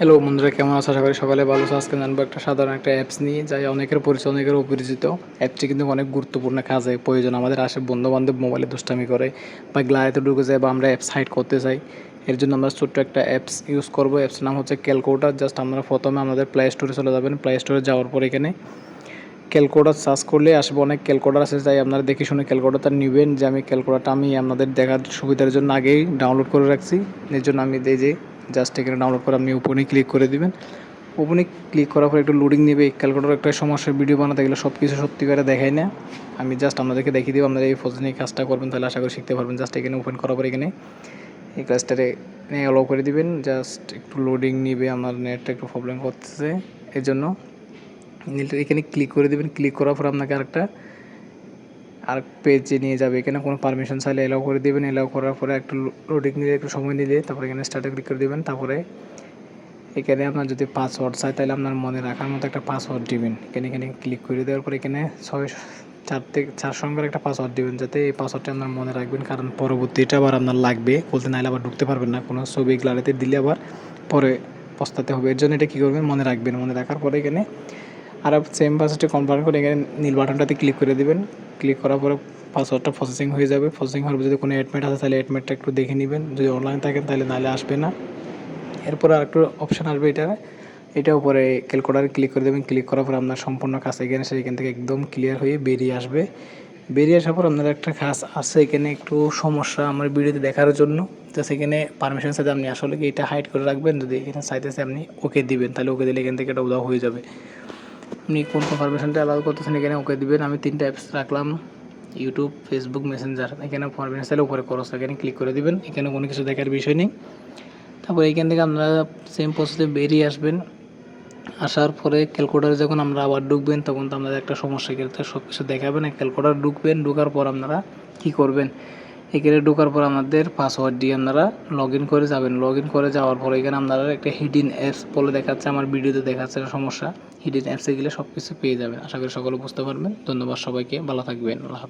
Hello বন্ধুরা, কেমন আছো? আশা করি সকালে ভালো আজকে জানব একটা সাধারণ একটা অ্যাপস নিয়ে, যাই অনেকের পরিচয় অনেকের অপরিচিত। অ্যাপটি কিন্তু অনেক গুরুত্বপূর্ণ কাজে প্রয়োজন। আমাদের আসে বন্ধু বান্ধব মোবাইলে দুষ্টামি করে, বা গ্লারিতে ঢুকে যায় বা আমরা অ্যাপস হাইড করতে চাই, এর জন্য আমরা ছোট্ট একটা অ্যাপস ইউজ করব। অ্যাপসের নাম হচ্ছে ক্যালকুলেটার জাস্ট আমরা প্রথমে আমাদের প্লে স্টোরে চলে যাবেন। প্লে স্টোরে যাওয়ার পর এখানে ক্যালকুলেটার সার্চ করলে আসবে অনেক ক্যালকুলেটার আছে তাই আপনারা দেখে শুনে ক্যালকুলেটার নেবেন। যে আমি ক্যালকুলেটারটা আমি আপনাদের দেখার সুবিধার জন্য আগেই ডাউনলোড করে রাখছি। এর জন্য আমি এই যে জাস্ট এখানে ডাউনলোড করে আপনি ওপেনে ক্লিক করে দিবেন। ওপেনে ক্লিক করার পর একটু লোডিং নেবে ক্যালকুলেটার একটা সমস্যার ভিডিও বানাতে গেলে সব কিছু সত্যি করে দেখাই না। আমি জাস্ট আপনাদেরকে দেখিয়ে দিব, আপনারা এই ফোজে নিয়ে কাজটা করবেন, তাহলে আশা করি শিখতে পারবেন। জাস্ট এখানে ওপেন করার পর এখানে এই কাজটারে অ্যালাউ করে দিবেন। জাস্ট একটু লোডিং নিবে, আমার নেটটা একটু প্রবলেম করতেছে। এর জন্য এখানে ক্লিক করে দেবেন। ক্লিক করার পর আপনাকে আরেকটা আর পেজে নিয়ে যাবে। এখানে কোনো পারমিশন চাইলে এলাও করে দেবেন এলাও করার পরে একটু লোডিং নিলে একটু সময় নিলে তারপরে এখানে স্টার্টে ক্লিক করে দেবেন। তারপরে এখানে আপনার যদি পাসওয়ার্ড চাই তাহলে আপনার মনে রাখার মতো একটা পাসওয়ার্ড দিবেন। এখানে এখানে ক্লিক করে দেওয়ার পরে এখানে ছয়, চার থেকে, চার সংখ্যার একটা পাসওয়ার্ড দিবেন যাতে এই পাসওয়ার্ডটা আপনার মনে রাখবেন। কারণ পরবর্তীটা আবার আপনার লাগবে বলতে নাহলে আবার ঢুকতে পারবেন না। কোনো ছবি গ্যালারিতে দিলে আবার পরে পস্তাতে হবে। এর জন্য এটা কী করবেন? মনে রাখবেন। মনে রাখার পরে এখানে আর সেম পাসওয়ার্ডটি কনফার্ম করে এখানে নীল বাটনটাতে ক্লিক করে দেবেন। ক্লিক করার পরে পাসওয়ার্ডটা প্রসেসিং হয়ে যাবে। প্রসেসিং হওয়ার পর যদি কোনো অ্যাডমিট আছে তাহলে অ্যাডমিটটা একটু দেখে নেবেন। যদি অনলাইন থাকেন তাহলে নাহলে আসবে না। এরপর আর একটু অপশান আসবে এটা। এটা উপরে ক্যালকুলেটারে ক্লিক করে দেবেন। ক্লিক করার পর আপনার সম্পূর্ণ কাজ এখানে সেখান থেকে একদম ক্লিয়ার হয়ে বেরিয়ে আসবে। বেরিয়ে আসার পর আপনার একটা কাজ আছে এখানে একটু সমস্যা আমার ভিডিওতে দেখার জন্য। তো সেখানে পারমিশন সাথে আপনি আসলে কি এটা হাইড করে রাখবেন? যদি এখানে চাইতেছে আপনি ওকে দিবেন, তাহলে ওকে দিলে এখান থেকে এটা উদাও হয়ে যাবে। আপনি কোন কোন পারমিশনটা অ্যালাউ করতেছেন এখানে, ওকে দিবেন। আমি তিনটা অ্যাপস রাখলাম ইউটিউব ফেসবুক মেসেঞ্জার এখানে পারমিশন চাইলে উপরে খরচ এখানে ক্লিক করে দিবেন। এখানে কোনো কিছু দেখার বিষয় নেই। তারপর এখান থেকে আপনারা সেম প্রসেসে বেরিয়ে আসবেন। আসার পরে ক্যালকুলেটারে যখন আমরা আবার ঢুকবেন, তখন তো আপনাদের একটা সমস্যা ক্ষেত্রে সব কিছু দেখাবেন। ক্যালকুলেটার ঢুকবেন, ঢুকার পর আপনারা কী করবেন? এখানে ঢোকার পর আমাদের পাসওয়ার্ড দিয়ে আপনারা লগ করে যাবেন। লগ করে যাওয়ার পর এখানে আপনারা একটা হিডিন অ্যাপস বলে দেখাচ্ছে, আমার ভিডিওতে দেখাচ্ছে সমস্যা। হিডিন অ্যাপসে গেলে সব কিছু পেয়ে যাবেন। আশা করি সকলে বুঝতে পারবেন। ধন্যবাদ সবাইকে। ভালো থাকবেন। আল্লাহ।